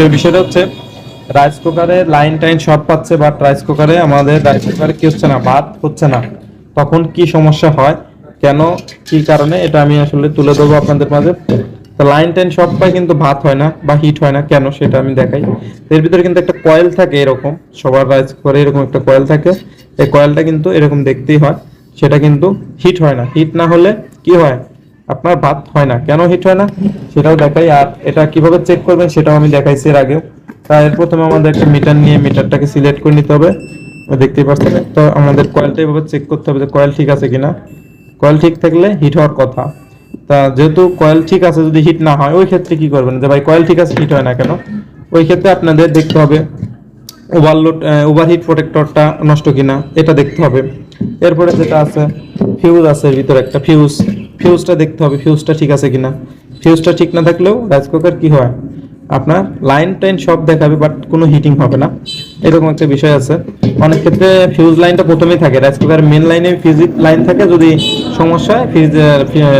বিষয়টা হচ্ছে রাইস কুকারে লাইন টাইন শর্ট পাচ্ছে বাট রাইস কুকারে আমাদের রাইস কুকারে কি হচ্ছে না, ভাত হচ্ছে না। তখন কি সমস্যা হয়, কেন, কি কারণে, এটা আমি আসলে তুলে ধরবো আপনাদের মাঝে। তো লাইন টাইন শর্ট পায় কিন্তু ভাত হয় না বা হিট হয় না, কেন সেটা আমি দেখাই। এর ভিতরে কিন্তু একটা কয়েল থাকে এরকম, সবার রাইস কুকারে এরকম একটা কয়েল থাকে। এই কয়েলটা কিন্তু এরকম দেখতেই হয়, সেটা কিন্তু হিট হয় না। হিট না হলে কি হয় আপনার ভাত হয় না। কেন হিট হয় না? সেটাও দেখাই। আর এটা কীভাবে চেক করবেন সেটাও আমি দেখাইছি এর আগেও তাই এর প্রথমে আমাদের একটা মিটার নিয়ে মিটারটাকে সিলেক্ট করে নিতে হবে। দেখতেই পাচ্ছেন, তো আমাদের কয়েলটা এভাবে চেক করতে হবে যে কয়েল ঠিক আছে কিনা। কয়েল ঠিক থাকলে হিট হওয়ার কথা। তা যেহেতু কয়েল ঠিক আছে, যদি হিট না হয়, ওই ক্ষেত্রে কি করবেন? যে ভাই কয়েল ঠিক আছে হিট হয় না কেন? ওই ক্ষেত্রে আপনাদের দেখতে হবে ওভারলোড ওভারহিট প্রোটেক্টরটা নষ্ট কিনা, এটা দেখতে হবে। এরপরে যেটা আছে ফিউজ আছে ভিতরে একটা ফিউজ ফিউজটা দেখতে হবে ফিউজটা ঠিক আছে কিনা। ফিউজটা ঠিক না থাকলেও রাইস কুকার কি হয়? আপনার লাইন টাইন সব দেখাবে বাট কোনো হিটিং হবে না। এরকম একটা বিষয় আছে। অনেক ক্ষেত্রে ফিউজ লাইনটা প্রথমেই থাকে। রাইস কুকার মেন লাইনে ফিউজ লাইন থাকে, যদি সমস্যা হয় ফিউজ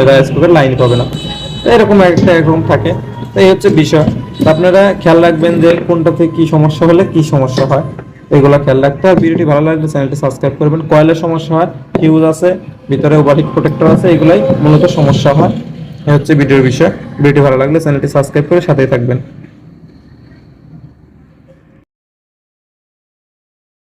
রাইস কুকার লাইন পাবে না। এরকম একটা এরকম থাকে। এই হচ্ছে বিষয়। আপনারা খেয়াল রাখবেন যে কোনটাতে কি সমস্যা হলে কি সমস্যা হয়। এগুলো খেয়াল রাখতে হবে। ভিডিওটি ভালো লাগলে চ্যানেলটি সাবস্ক্রাইব করবেন। কয়েলের সমস্যা হয় ফিউজ আছে, ভিতরে ওভারহিট প্রোটেক্টর আছে, এগুলাই মূলত সমস্যা হয়। হচ্ছে ভিডিওর বিষয়। ভিডিওটি ভালো লাগলে চ্যানেলটি সাবস্ক্রাইব করে সাথেই থাকবেন।